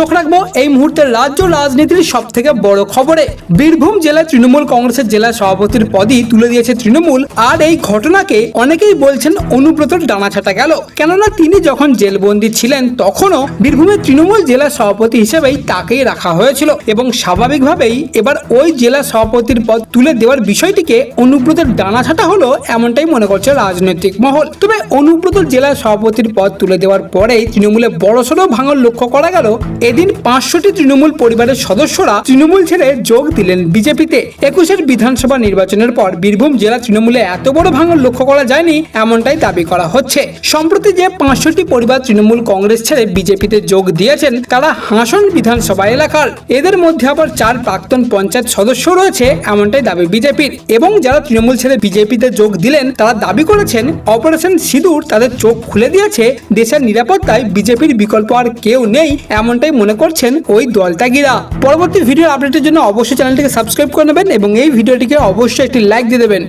চোখ রাখব, এই মুহূর্তে রাজ্য রাজনীতির সব থেকে বড় খবরে। বীরভূম জেলা তৃণমূল কংগ্রেসের জেলা সভাপতির পদই তুলে দিয়েছে তৃণমূল। আর এই ঘটনাকে অনেকেই বলছেন অনুব্রতর ডানা ছাটা গেল। কেননা তিনি যখন জেলবন্দি ছিলেন, তখনও বীরভূমের তৃণমূল জেলা সভাপতি হিসেবেই তাকেই রাখা হয়েছিল এবং স্বাভাবিকভাবেই এবার ওই জেলা সভাপতির পদ তুলে দেওয়ার বিষয়টিকে অনুব্রতের ডানা ছাটা হলো এমনটাই মনে করছে রাজনৈতিক মহল। তবে অনুব্রতর জেলা সভাপতির পদ তুলে দেওয়ার পরেই তৃণমূলে বড়সড় ভাঙন লক্ষ্য করা গেল এদিন পাঁচশোটি তৃণমূল পরিবারের সদস্যরা তৃণমূল ছেড়ে যোগ দিলেন বিজেপিতে। একুশের বিধানসভা নির্বাচনের পর বীরভূম জেলা তৃণমূলে এত বড় ভাঙন লক্ষ্য করা যায়নি, এমনটাই দাবি করা হচ্ছে। সম্প্রতি যে পাঁচশোটি পরিবার তৃণমূল কংগ্রেস ছেড়ে বিজেপিতে যোগ দিয়েছেন, তারা হাসন বিধানসভা এলাকার। এদের মধ্যে আবার চার প্রাক্তন পঞ্চায়েত সদস্য রয়েছে, এমনটাই দাবি বিজেপির। এবং যারা তৃণমূল ছেড়ে বিজেপিতে যোগ দিলেন, তারা দাবি করেছেন, অপারেশন সিঁদুর তাদের চোখ খুলে দিয়েছে, দেশের নিরাপত্তায় বিজেপির বিকল্প আর কেউ নেই, এমনটাই মনে করছেন ওই দলত্যাগীরা পরবর্তী ভিডিও আপডেটের জন্য অবশ্যই চ্যানেলটিকে সাবস্ক্রাইব করে নেবেন এবং এই ভিডিওটিকে অবশ্যই একটি লাইক দিয়ে দেবেন।